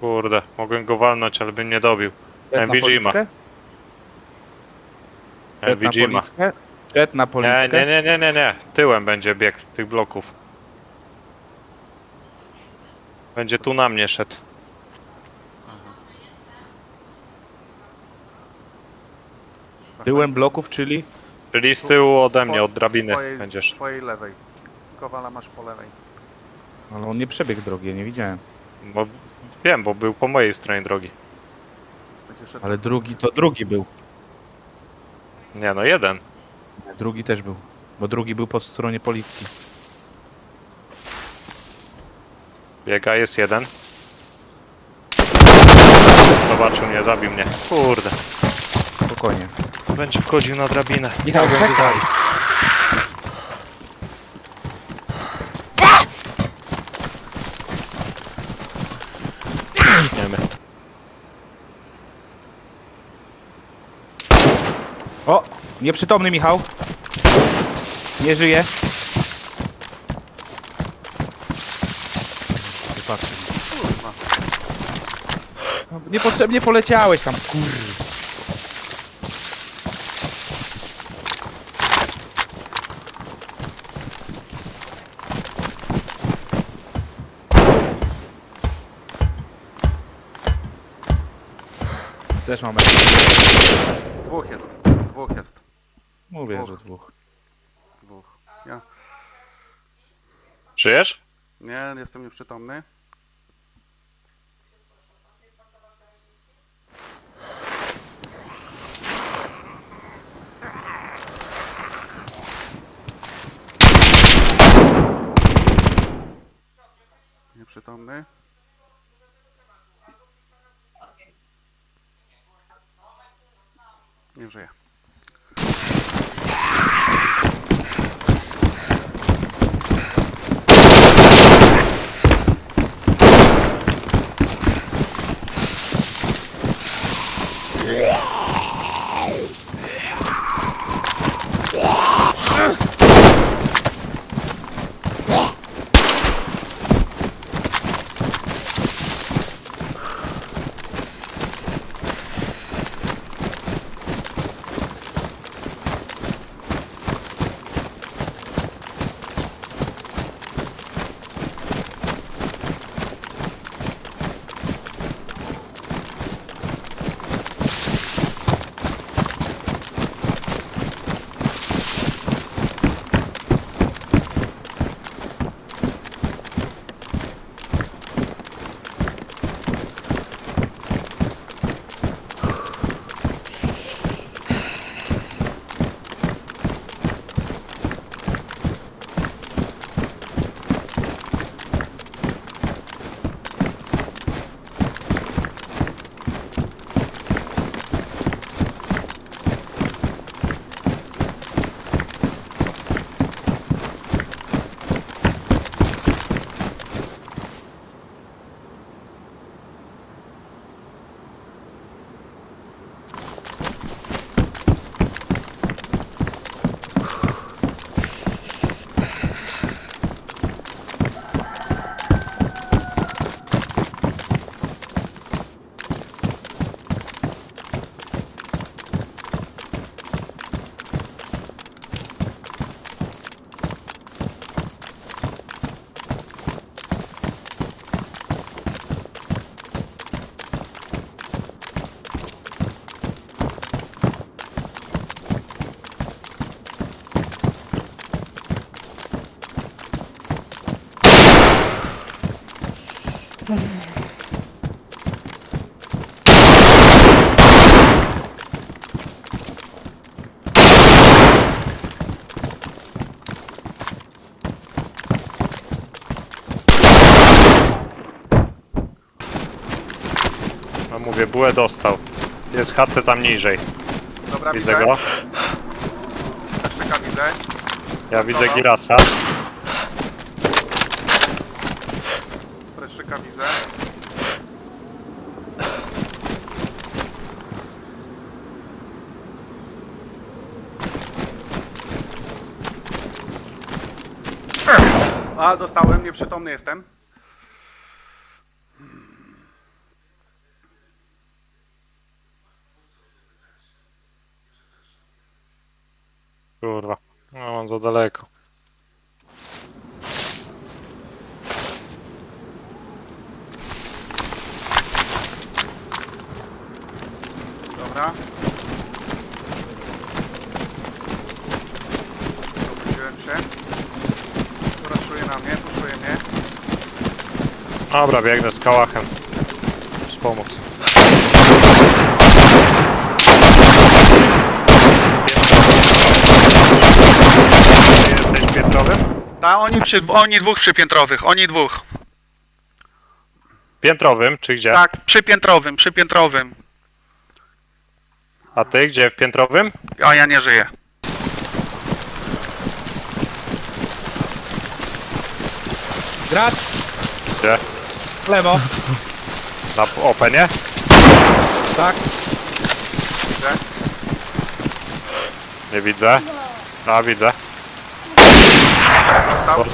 Kurde, mogłem go walnąć, ale bym nie dobił. Na MVG ma. policzkę? Na MVG ma. policzkę? Szedł na Nie, policzkę? nie, nie, nie, nie, nie. Tyłem będzie bieg tych bloków. Będzie tu na mnie szedł. Tyłem bloków, czyli? Czyli z tyłu ode mnie, Po- od drabiny swojej, będziesz. Twojej lewej. Kowala masz po lewej. Ale on nie przebiegł drogi, ja nie widziałem. Bo wiem, bo był po mojej stronie drogi. Będzie szedł. Ale drugi to drugi był. Nie no, jeden. Drugi też był. Bo drugi był po stronie policji. Biega, jest jeden. Zobaczył mnie, zabił mnie. Kurde. Spokojnie. Będzie wchodził na drabinę. Michał, czekaj! Nieprzytomny Michał! Nie żyje. Kurwa. Niepotrzebnie poleciałeś tam, kur... Też mamy. Dwóch jest. Dwóch jest. Mówię, Dwóch. że dwóch. Dwóch. Ja. Żyjesz? Nie, jestem nieprzytomny. Nieprzytomny. Nie żyje. No mówię, bułę dostał. Jest chatę tam niżej. Dobra, Widzę go. Peszczyka widzę. Ja widzę Dobra. Girasa. Czterka widzę. A, dostałem, nieprzytomny jestem. Kurwa, no, mam za daleko. Dobra. Obudziłem się. Raszuje na mnie, puszuje mnie. Dobra, biegnę z kałachem. Wspomóc. Jesteś piętrowym? Ta, oni, przy, oni dwóch przypiętrowych, oni dwóch. Piętrowym, czy gdzie? Tak, przypiętrowym, przypiętrowym. A ty gdzie? W piętrowym? A ja nie żyję. Gracz! Gdzie? w Lewo! Na openie? Tak. Widzę. Nie widzę. A, widzę. Dostał.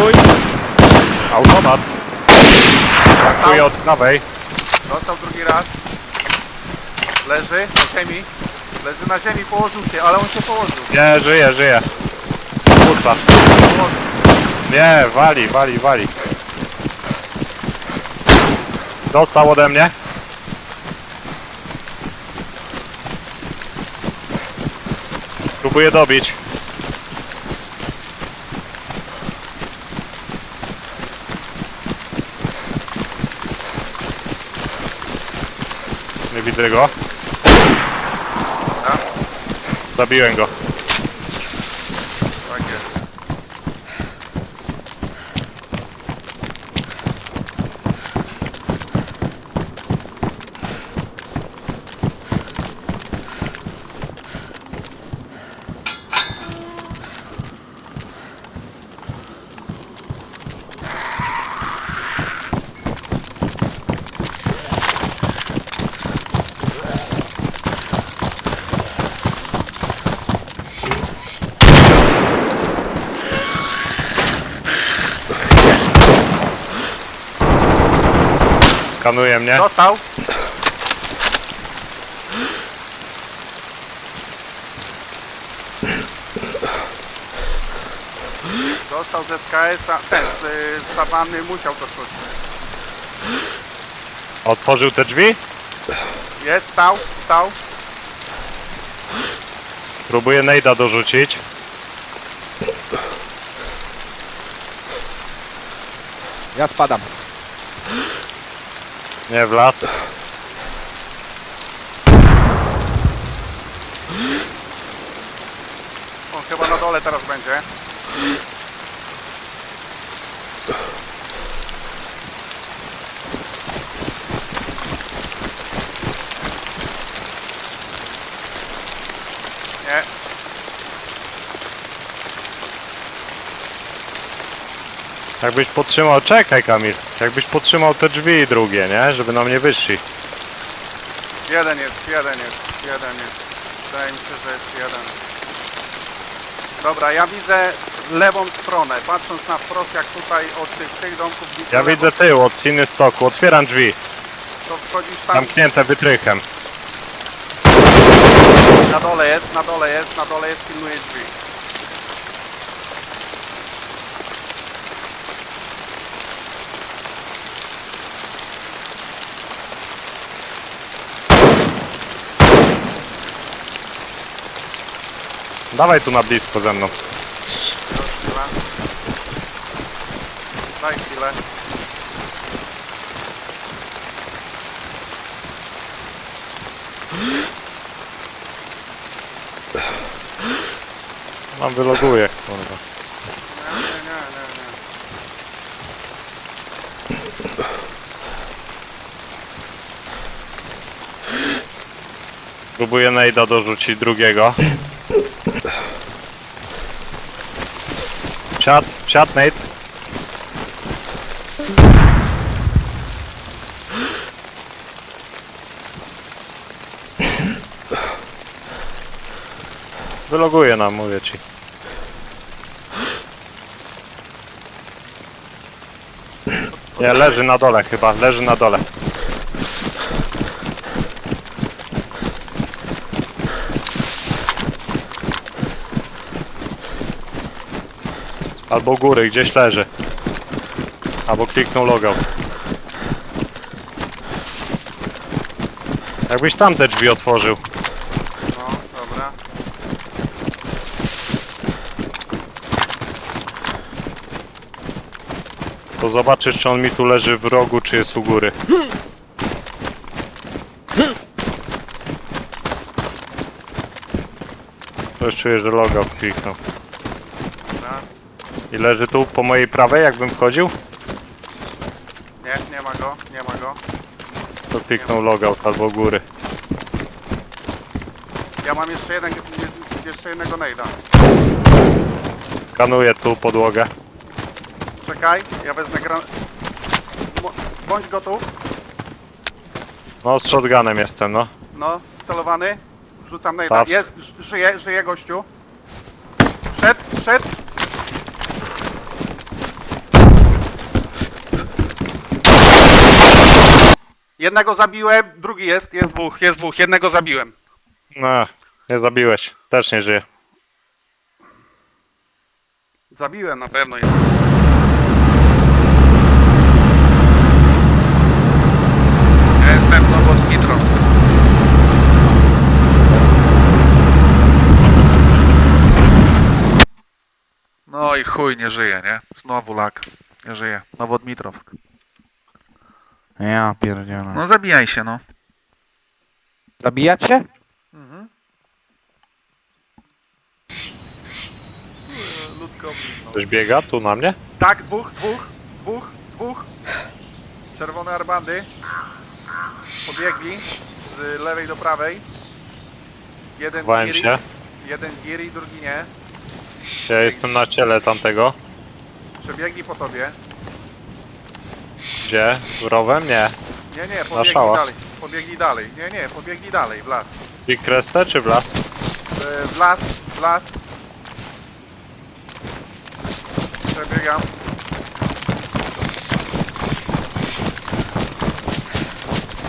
Mój! Automat. Dostał. Kuję od prawej. Dostał drugi raz. Leży na ziemi. Leży na ziemi, położył się, ale on się położył. Nie, żyje, żyje. Położył. Nie, wali, wali, wali. Dostał ode mnie. Próbuję dobić. Nie widzę go. Zabiłem go. Tak jest. Skanuje mnie. Dostał. Dostał z SKS-a, ten, z, z musiał to czuć. Otworzył te drzwi. Jest, stał, stał. Próbuję Nejda dorzucić. Ja spadam. Nie w las. On chyba na dole teraz będzie. Nie, Jakbyś podtrzymał, czekaj Kamil. Jakbyś podtrzymał te drzwi drugie, nie? Żeby nam nie wyszli. jeden jest, jeden jest, jeden jest. Wydaje mi się, że jest jeden. Dobra, ja widzę lewą stronę, patrząc na wprost, jak tutaj od tych, tych domków widzę Ja lewą, widzę tył od Ciny Stoku. Otwieram drzwi. To wchodzisz tam, Zamknięte wytrychem. na dole jest, na dole jest, na dole jest, pilnuje drzwi. Dawaj tu na blisko ze mną. Już chwilę. Daj chwilę. Mam wyloguję, kurwa. Nie, nie, nie, nie, nie. Próbuję Nejda dorzucić drugiego. Wsiad, wsiad Nate. Wyloguję nam, mówię ci. Nie, leży na dole chyba, leży na dole. Albo u góry, gdzieś leży. Albo kliknął logout. Jakbyś tam te drzwi otworzył. No, dobra. To zobaczysz, czy on mi tu leży w rogu, czy jest u góry. Też czuję, że logout kliknął. I leży tu po mojej prawej, jakbym wchodził, Nie, nie ma go, nie ma go. to kliknął logout albo góry. Ja mam jeszcze jeden, je- jeszcze jednego nejda. Skanuję tu podłogę. Czekaj, ja wezmę gran... Mo- Bądź gotów. No, z shotgunem jestem, no. No, celowany. Rzucam nejda. Patrz. Jest, ż- żyje, żyje gościu. Szedł, szedł. Jednego zabiłem, drugi jest, jest dwóch, jest dwóch, jednego zabiłem. No, nie zabiłeś. Też nie żyje. Zabiłem na pewno jest. Ja jestem Nowodmitrovsk. No i chuj, nie żyje, nie? Znowu lak. Nie żyje. Nowodmitrovsk. Ja pierdzielę. No zabijaj się, no. Zabijać się? Mhm. Ludko Ktoś biega tu na mnie? Tak, dwóch, dwóch, dwóch, dwóch. Czerwone arbandy. Pobiegli z lewej do prawej. Jeden Chowałem giri, się. jeden giri, drugi nie. Ja jestem na ciele tamtego. Przebiegli po tobie. Gdzie? Rowem? Nie. Nie, nie, pobiegli szałas. dalej. Pobiegli dalej. Nie, nie, pobiegli dalej, w las. I krestę czy w las? E, W las, w las. Przebiegam.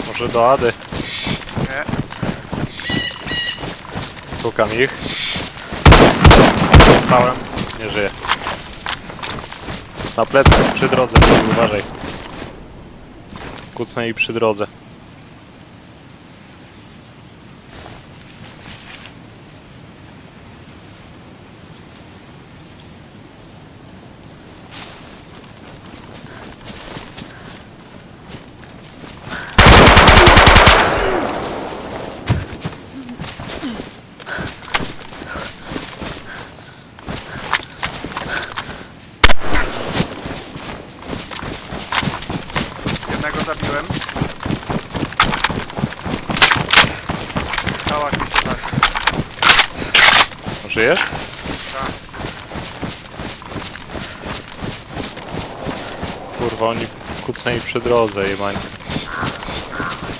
Może do Ady. Nie. Szukam ich. Dostałem. Nie żyję. Na plecach przy drodze, uważaj. Kucnę i przy drodze. Zabiłem. Cała się tak. Żyjesz? Tak. Kurwa, oni kucnęli przy drodze, jebańcy.